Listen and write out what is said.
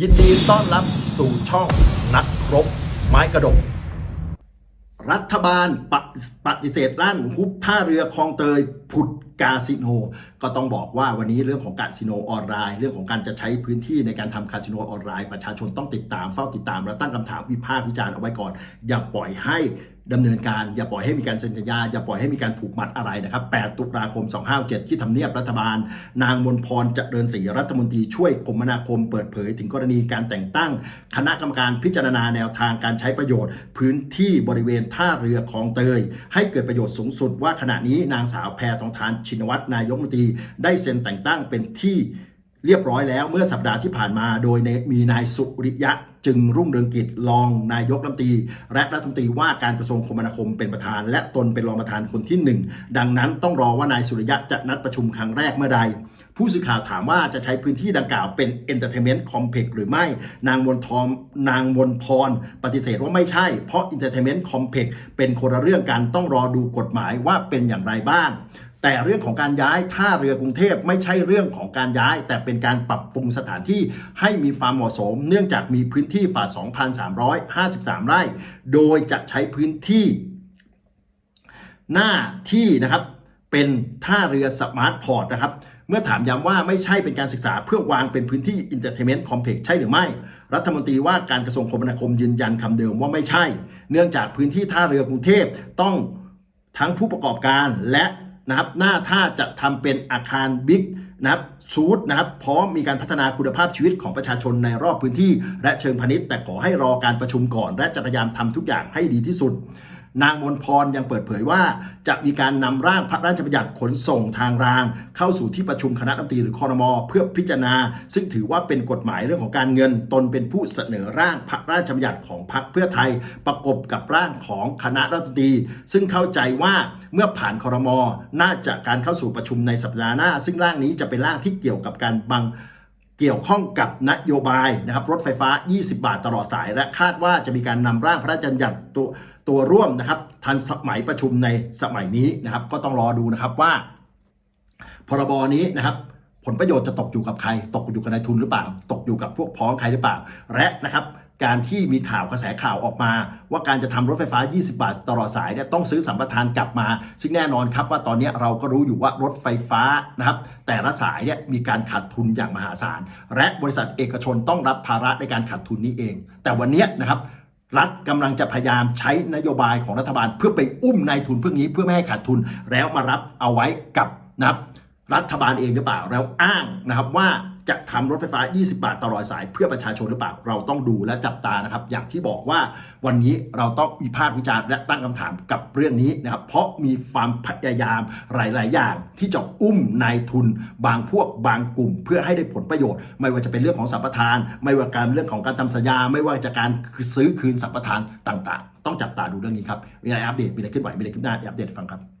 ยินดีต้อนรับสู่ช่องนักรบ ไม้กระดก รัฐบาลปฏิปฏิเสธลั่นฮุบท่าเรือคลองเตยผุดกาสิโน ก็ต้องบอกว่าวันนี้เรื่องของกาสิโนออนไลน์ เรื่องของการจะใช้พื้นที่ในการทำคาสิโนออนไลน์ ประชาชนต้องติดตามเฝ้าติดตาม และตั้งคำถามวิพากษ์วิจารณ์เอาไว้ก่อน อย่าปล่อยให้ดำเนินการอย่าปล่อยให้มีการเซ็นสัญญาอย่าปล่อยให้มีการผูกมัดอะไรนะครับ 8 ตุลาคม 257 ที่ทำเนียบรัฐบาล นางมนพรจะเจริญศรีรัฐมนตรีช่วยคมนาคมเปิดเผย ถึงกรณีการแต่งตั้ง คณะกรรมการพิจารณาแนวทางการใช้ประโยชน์ พื้นที่บริเวณท่าเรือคลองเตย ให้เกิดประโยชน์สูงสุดว่าขณะนี้นางสาวแพรทองทานชินวัตรนายกมนตรีได้เซ็นแต่งตั้งเป็นที่เรียบร้อยแล้วเมื่อสัปดาห์ที่ผ่านมา โดยมีนายสุริยะจึงรุ่งเรืองกิจรองนายกรัฐมนตรี และรัฐมนตรีว่าการกระทรวงคมนาคมเป็นประธาน และตนเป็นรองประธานคนที่หนึ่งดังนั้นต้องรอว่านายสุริยะจะนัดประชุมครั้งแรกเมื่อใด ผู้สื่อข่าวถามว่าจะใช้พื้นที่ดังกล่าวเป็น Entertainment Complex หรือไม่ นางมนทอมนางมนพร ปฏิเสธว่าไม่ใช่ เพราะ Entertainment Complex เป็นคนละเรื่องกันต้องรอดูกฎหมายว่าเป็นอย่างไรบ้าง แต่เรื่องของการย้ายท่าเรือกรุงเทพไม่ใช่เรื่องของการย้าย แต่เป็นการปรับปรุงสถานที่ให้มีความเหมาะสม เนื่องจากมีพื้นที่ฝ่า 2,353 ไร่ โดยจะใช้พื้นที่ หน้าที่นะครับเป็นท่าเรือสมาร์ทพอร์ตนะครับเมื่อถามย้ำว่าไม่ใช่เป็นการศึกษาเพื่อวางเป็นพื้นที่ Entertainment Complex ใช่หรือไม่ รัฐมนตรีว่าการกระทรวงคมนาคมยืนยันคำเดิมว่าไม่ใช่ เนื่องจากพื้นที่ท่าเรือกรุงเทพต้องทั้งผู้ประกอบการและ นะครับหน้าท่าจะทำเป็นอาคารบิ๊กนะครับซูดนะครับพร้อมมีการพัฒนาคุณภาพชีวิตของประชาชนในรอบพื้นที่ และเชิงพาณิชย์แต่ขอให้รอการประชุมก่อน และจะพยายามทำทุกอย่างให้ดีที่สุด นางมนพรยังเปิดเผยว่า จะมีการนำร่างพระราชบัญญัติขนส่งทางราง เข้าสู่ที่ประชุมคณะรัฐมนตรีหรือคอรมอเพื่อพิจารณา ซึ่งถือว่าเป็นกฎหมายเรื่องของการเงิน ตนเป็นผู้เสนอร่างพระราชบัญญัติของพรรคเพื่อไทย ประกบกับร่างของคณะรัฐมนตรี ซึ่งเข้าใจว่าเมื่อผ่านคอรมอน่าจะการเข้าสู่ประชุมในสัปดาห์หน้า ซึ่งร่างนี้จะเป็นร่างที่เกี่ยวกับการบัง เกี่ยวข้องกับนโยบายนะครับรถไฟฟ้า 20 บาทตลอดสาย และคาดว่าจะมีการนำร่างพระราชบัญญัติตัวตัวร่วมนะครับทันสมัยประชุมในสมัยนี้นะครับก็ต้องรอดูนะครับว่า พรบนี้นะครับผลประโยชน์จะตกอยู่กับใคร ตกอยู่กับนายทุนหรือเปล่า ตกอยู่กับพวกพ้องใครหรือเปล่า และนะครับ การที่มีข่าวกระแสข่าวออกมา ว่าการจะทำรถไฟฟ้า 20 บาทตลอดสายเนี่ยต้องซื้อสัมปทานกลับมา ซึ่งแน่นอนครับว่าตอนนี้เราก็รู้อยู่ว่ารถไฟฟ้านะครับแต่ละสายเนี่ยมีการขาดทุนอย่างมหาศาล และบริษัทเอกชนต้องรับภาระในการขาดทุนนี้เอง แต่วันนี้นะครับรัฐกำลังจะพยายามใช้นโยบายของรัฐบาล เพื่อไปอุ้มนายทุนพวกนี้เพื่อไม่ให้ขาดทุนแล้วมารับเอาไว้กับนะครับรัฐบาลเองหรือเปล่าแล้วอ้างนะครับว่า จะทำรถไฟฟ้า 20 บาทตลอดสายเพื่อประชาชนหรือเปล่า เราต้องดูและจับตานะครับ อย่างที่บอกว่าวันนี้เราต้องวิพากษ์วิจารณ์และตั้งคำถามกับเรื่องนี้นะครับ เพราะมีความพยายามหลาย ๆ อย่าง ที่จะอุ้มนายทุน บางพวกบางกลุ่ม เพื่อให้ได้ผลประโยชน์ ไม่ว่าจะเป็นเรื่องของสัมปทาน ไม่ว่าการเรื่องของการทำสัญญา ไม่ว่าจะการซื้อคืนสัมปทานต่าง ๆ ต้องจับตาดูเรื่องนี้ครับมีอะไรอัปเดตมีอะไรขึ้นไหวมีอะไรขึ้นหน้าอัปเดตฟังครับ